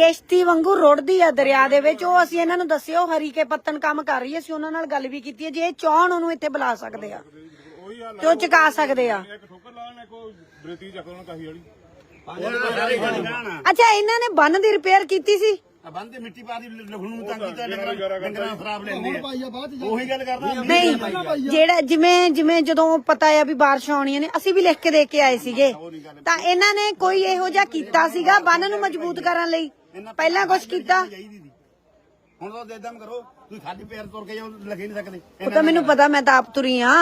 ਕਿਸ਼ਤੀ ਵਾਂਗੂ ਰੁੜਦੀ ਆ ਦਰਿਆ ਦੇ ਵਿੱਚ। ਉਹ ਅਸੀਂ ਇਹਨਾਂ ਨੂੰ ਦੱਸਿਓ ਹਰੀਕੇ ਪੱਤਨ ਕੰਮ ਕਰ ਰਹੀ ਹੈ ਅਸੀਂ ਉਹਨਾਂ ਨਾਲ ਗੱਲ ਵੀ ਕੀਤੀ ਹੈ ਜੇ ਇਹ ਚਾਹਣ ਉਹਨੂੰ ਇੱਥੇ ਬੁਲਾ ਸਕਦੇ ਆ। ਤੇ ਉਹ ਚੁਕਾ ਸਕਦੇ ਆ। ਇੱਕ ਠੋਕਰ ਲਾਣ ਨੇ ਕੋ ਬ੍ਰੇਤੀ ਚੱਕ ਉਹਨਾਂ ਕਾਹੀ ਵਾਲੀ। ਅੱਛਾ ਇਹਨਾਂ ਨੇ ਬੰਨ ਦੀ ਰਿਪੇਅਰ ਕੀਤੀ ਸੀ? ਬੰਦੇ ਮਿੱਟੀ ਪਾ ਦੀ ਲਖਣੂ ਨੂੰ ਤੰਗ ਕੀਤਾ ਡੰਗਰਾਂ ਡੰਗਰਾਂ ਖਰਾਬ ਲੈਂਦੇ ਆ ਭਾਈ ਆ। ਬਾਅਦ ਚ ਉਹੀ ਗੱਲ ਕਰਦਾ ਨਹੀਂ ਜਿਹੜਾ ਜਿਵੇਂ ਜਿਵੇਂ ਜਦੋਂ ਪਤਾ ਆ ਵੀ ਬਾਰਿਸ਼ ਆਉਣੀਆਂ ਨੇ ਅਸੀਂ ਵੀ ਲਿਖ ਕੇ ਦੇ ਕੇ ਆਏ ਸੀਗੇ। ਤਾਂ ਇਹਨਾਂ ਨੇ ਕੋਈ ਇਹੋ ਜਿਹਾ ਕੀਤਾ ਸੀਗਾ ਬੰਨ ਨੂੰ ਮਜ਼ਬੂਤ ਕਰਨ ਲਈ? ਪਹਿਲਾਂ ਕੁਝ ਕੀਤਾ? ਹੁਣ ਤਾਂ ਦੇਦਮ ਕਰੋ ਤੁਸੀਂ ਖਾਲੀ ਪੈਰ ਤੁਰ ਕੇ ਜਾਓ ਲਗੇ ਨਹੀਂ ਸਕਦੇ। ਉਹ ਤਾਂ ਮੈਨੂੰ ਪਤਾ ਮੈਂ ਤਾਂ ਆਪ ਤੁਰੀ ਆ।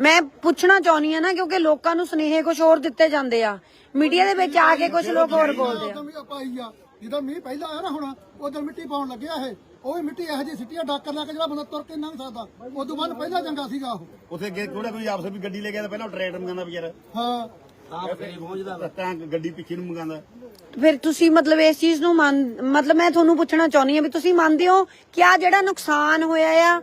ਮੈਂ ਪੁੱਛਣਾ ਚਾਹੁੰਦੀ ਆ ਨਾ ਕਿਉਂਕਿ ਲੋਕਾਂ ਨੂੰ ਸੁਨੇਹੇ ਕੁਝ ਹੋਰ ਦਿੱਤੇ ਜਾਂਦੇ ਆ। ਮੀਡੀਆ ਦੇ ਵਿੱਚ ਆ ਕੇ ਕੁਝ ਲੋਕ ਹੋਰ ਬੋਲਦੇ ਆ। ਜਦੋਂ ਮੀਂਹ ਪਹਿਲਾਂ ਆਇਆ ਨਾ ਹੁਣ ਉਦੋਂ ਮਿੱਟੀ ਪਾਉਣ ਲੱਗਿਆ ਇਹ। ਉਹ ਵੀ ਮਿੱਟੀ ਇਹੋ ਜਿਹੀ ਸਿੱਟੀਆਂ ਡਾਕਰ ਲਾ ਕੇ ਜਿਹੜਾ ਬੰਦਾ ਤੁਰ ਕੇ ਲੰਘ ਸਕਦਾ। ਉਦੋਂ ਬਾਅਦ ਪਹਿਲਾਂ ਚੰਗਾ ਸੀਗਾ ਉਹ। ਉੱਥੇ ਗੇ- ਕੋੜਾ ਕੋਈ ਆਪਸ ਵਿੱਚ ਗੱਡੀ ਲੈ ਗਿਆ ਤਾਂ ਪਹਿਲਾਂ ਟਰੈਕਟਰ ਮੰਗਾਉਂਦਾ ਵਿਚਾਰਾ ਹਾਂ। ਤਾਂ ਗੱਡੀ ਪਿੱਛੇ ਨੂੰ ਮੰਗਾਉਂਦਾ ਫਿਰ ਤੁਸੀਂ ਮਤਲਬ ਇਸ ਚੀਜ਼ ਨੂੰ ਮੰਨ ਮਤਲਬ ਮੈਂ ਤੁਹਾਨੂੰ ਪੁੱਛਣਾ ਚਾਹੁੰਦੀ ਆ ਵੀ ਤੁਸੀਂ ਮੰਨਦੇ ਹੋ ਕਿ ਆ ਜਿਹੜਾ ਨੁਕਸਾਨ ਹੋਇਆ ਆ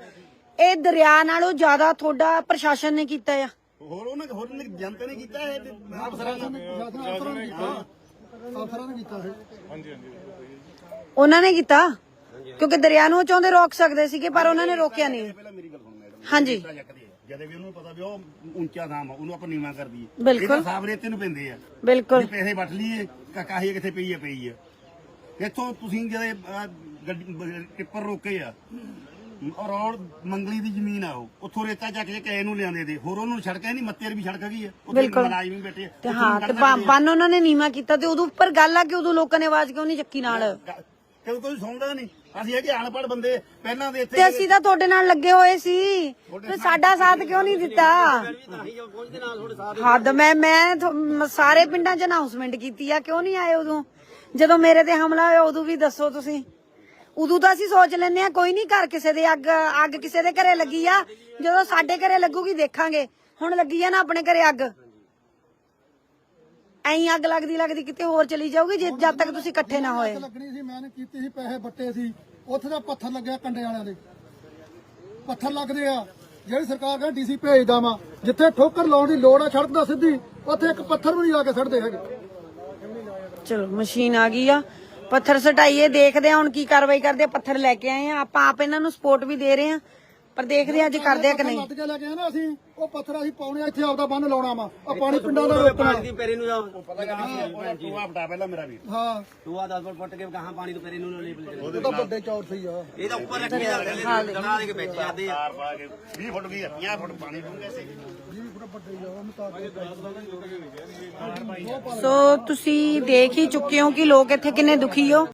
ਇਹ ਦਰਿਆ ਨਾਲੋਂ ਜ਼ਿਆਦਾ ਤੁਹਾਡਾ ਪ੍ਰਸ਼ਾਸਨ ਨੇ ਕੀਤਾ ਆ? ਹੋਰ ਉਹਨੇ ਹੋਰ ਜਨਤਾ ਨੇ ਕੀਤਾ ਇਹ ਅਫਸਰਾਂ ਨੇ ਅਫਸਰਾਂ ਨੇ ਕੀਤਾ ਅਫਸਰਾਂ ਨੇ ਕੀਤਾ ਉਹਨਾਂ ਨੇ ਕੀਤਾ? ਕਿਉਂਕਿ ਦਰਿਆ ਨੂੰ ਉਹ ਚਾਹੁੰਦੇ ਰੋਕ ਸਕਦੇ ਸੀਗੇ ਪਰ ਉਹਨਾਂ ਨੇ ਰੋਕਿਆ ਨਹੀਂ। ਪਹਿਲਾਂ ਮੇਰੀ ਗੱਲ ਸੁਣ ਮੈਡਮ ਹਾਂਜੀ। ਜਦੇ ਵੀ ਉਹਨੂੰ ਪਤਾ ਵੀ ਉਹ ਉੱਚਾ ਥਾਂ ਵਾ ਉਹਨੂੰ ਆਪਾਂ ਨੀਵਾਂ ਕਰ ਦਈਏ। ਬਿਲਕੁਲ। ਸਾਬ ਰੇਤੇ ਨੂੰ ਪੈਂਦੇ ਆ। ਬਿਲਕੁਲ। ਵੀ ਪੈਸੇ ਵੱਟ ਲਈਏ ਕਾਹੀ ਕਿੱਥੇ ਪਈ ਆ ਪਈ ਆ। ਇੱਥੋਂ ਤੁਸੀਂ ਜਦੇ ਅਹ, ਗੱਡੀ ਬ- ਟਿੱਪਰ ਰੋਕੇ ਆ ਰੋਡ ਮੰਗਲੀ ਦੀ ਜ਼ਮੀਨ ਆ ਉਹ। ਉੱਥੋਂ ਰੇਤਾ ਚੱਕ ਕੇ ਕਹੇ ਨੂੰ ਲਿਆਂਦੇ ਤੇ ਹੋਰ ਉਹਨੂੰ ਸੜਕ ਹੈ ਨਹੀਂ ਮੱਤੇ ਵੀ ਸੜਕ ਹੈਗੀ ਆ। ਉੱਥੇ ਬਿਲਕੁਲ। ਮਲਾਜ਼ਮ ਵੀ ਬੈਠੇ ਆ। ਤੇ ਉੱਥੋਂ ਹਾਂ ਤੇ ਬੰਨ ਉਹਨਾਂ ਨੇ ਨੀਵਾ ਕੀਤਾ ਤੇ ਉਦੋਂ ਉੱਪਰ ਗੱਲ ਆ ਕਿ ਉਦੋਂ ਲੋਕਾਂ ਨੇ ਆਵਾਜ਼ ਕਿਉਂ ਨਹੀਂ ਚੱਕੀ ਨਾਲ। ਕਿਉਂ ਕੋਈ ਸੁਣਦਾ ਨਹੀਂ। ਅਸੀਂ ਹੈਗੇ ਅਨਪੜ੍ਹ ਬੰਦੇ ਪਹਿਲਾਂ ਦੇ ਇੱਥੇ ਤੇ ਅਸੀਂ ਤਾਂ ਤੁਹਾਡੇ ਨਾਲ ਲੱਗੇ ਹੋਏ ਸੀ। ਤੇ ਸਾਡਾ ਸਾਥ ਕਿਉਂ ਨਹੀਂ ਦਿੱਤਾ? ਹੱਦ ਮੈਂ ਮ- ਸਾਰੇ ਪਿੰਡਾਂ 'ਚ ਅਨਾਉਂਸਮੈਂਟ ਕੀਤੀ ਆ। ਕਿਉਂ ਨਹੀਂ ਆਏ ਉਦੋਂ? ਜਦੋਂ ਮੇਰੇ ਤੇ ਹਮਲਾ ਹੋਇਆ ਉਦੋਂ ਵੀ ਦੱਸੋ ਤੁਸੀਂ। ਉਦੋਂ ਤਾਂ ਅਸੀਂ ਸੋਚ ਲੈਂਦੇ ਆ ਕੋਈ ਨਹੀਂ ਘਰ ਕਿਸੇ ਦੇ ਅੱਗ ਅੱਗ ਕਿਸੇ ਦੇ ਘਰੇ ਲੱਗੀ ਆ ਜਦੋਂ ਸਾਡੇ ਘਰੇ ਲੱਗੂਗੀ ਦੇਖਾਂਗੇ। ਹੁਣ ਲੱਗੀ ਆ ਨਾ ਆਪਣੇ ਘਰੇ ਅੱਗ। ਐਂ ਅੱਗ ਲੱਗਦੀ ਲੱਗਦੀ ਕਿਤੇ ਹੋਰ ਚਲੀ ਜਾਊਗੀ ਜੇ ਜਦ ਤੱਕ ਤੁਸੀਂ ਇਕੱਠੇ ਨਾ ਹੋਏ। ਲੱਗਣੀ ਸੀ ਮੈਂ ਨੇ ਕੀਤੀ ਸੀ ਪੈਸੇ ਬੱਟੇ ਸੀ। ਉੱਥੇ ਦਾ ਪੱਥਰ ਲੱਗਿਆ ਕੰਡੇ ਵਾਲਿਆਂ ਦੇ। ਪੱਥਰ ਲੱਗਦੇ ਆ। ਜਿਹੜੀ ਸਰਕਾਰ ਕਹਿੰਦੀ ਡੀਸੀ ਭੇਜਦਾ ਵਾ। ਜਿੱਥੇ ਠੋਕਰ ਲਾਉਣ ਦੀ ਲੋੜ ਆ ਸੜਕ ਦਾ ਸਿੱਧੀ ਉੱਥੇ ਇੱਕ ਪੱਥਰ ਵੀ ਨਹੀਂ ਲਾ ਕੇ ਛੱਡਦੇ ਹੈਗੇ। ਚਲੋ ਮਸ਼ੀਨ ਆ ਗਈ ਆ। ਪੱਥਰ ਸਟਾਈਏ ਦੇਖਦੇ ਆ ਹੁਣ ਕੀ ਕਾਰਵਾਈ ਕਰਦੇ ਆ ਪੱਥਰ ਲੈ ਕੇ ਆਏ ਆ। ਆਪਾਂ ਆਪ ਇਹਨਾਂ ਨੂੰ ਸਪੋਰਟ ਵੀ ਦੇ ਰਹੇ ਆ ਪਰ ਦੇਖਦੇ ਆ ਅੱਜ ਕਰਦੇ ਆ ਕਿ ਨਹੀਂ। ਲੱਦ ਕੇ ਲੈ ਕੇ ਆਏ ਨਾ ਅਸੀਂ ਉਹ ਪੱਥਰ ਅਸੀਂ ਪਾਉਣੇ ਇੱਥੇ ਆਪਦਾ ਬੰਨ ਲਾਉਣਾ ਵਾ। ਆ ਪਾਣੀ ਪਿੰਡਾਂ ਦਾ ਰੋਕਣਾ ਦੀ ਪੈਰੇ ਨੂੰ ਪਤਾ ਕਹਾਂ ਤੂੰ ਆ ਬਟਾ ਪਹਿਲਾਂ ਮੇਰਾ ਵੀਰ ਹਾਂ। ਤੂੰ ਆ 10 ਫੁੱਟ ਕੇ ਕਹਾਂ ਪਾਣੀ ਤੋਂ ਪੈਰੇ ਨੂੰ ਲੇਬਲ ਚਲੇ ਉਹ ਤਾਂ ਵੱਡੇ ਚੌਰ ਸਹੀ ਆ। ਇਹ ਤਾਂ ਉੱਪਰ ਰੱਖੇ ਜਾਂਦੇ ਦਣਾ ਦੇ ਕੇ ਵਿੱਚ ਜਾਂਦੇ ਆ। 20 ਫੁੱਟ ਵੀ 50 ਫੁੱਟ ਪਾਣੀ ਡੂੰਘੇ ਸੇ। ਸੋ ਤੁਸੀਂ ਦੇਖ ਹੀ ਚੁੱਕੇ ਹੋ ਕਿ ਲੋਕ ਇੱਥੇ ਕਿੰਨੇ ਦੁਖੀ ਹੋ।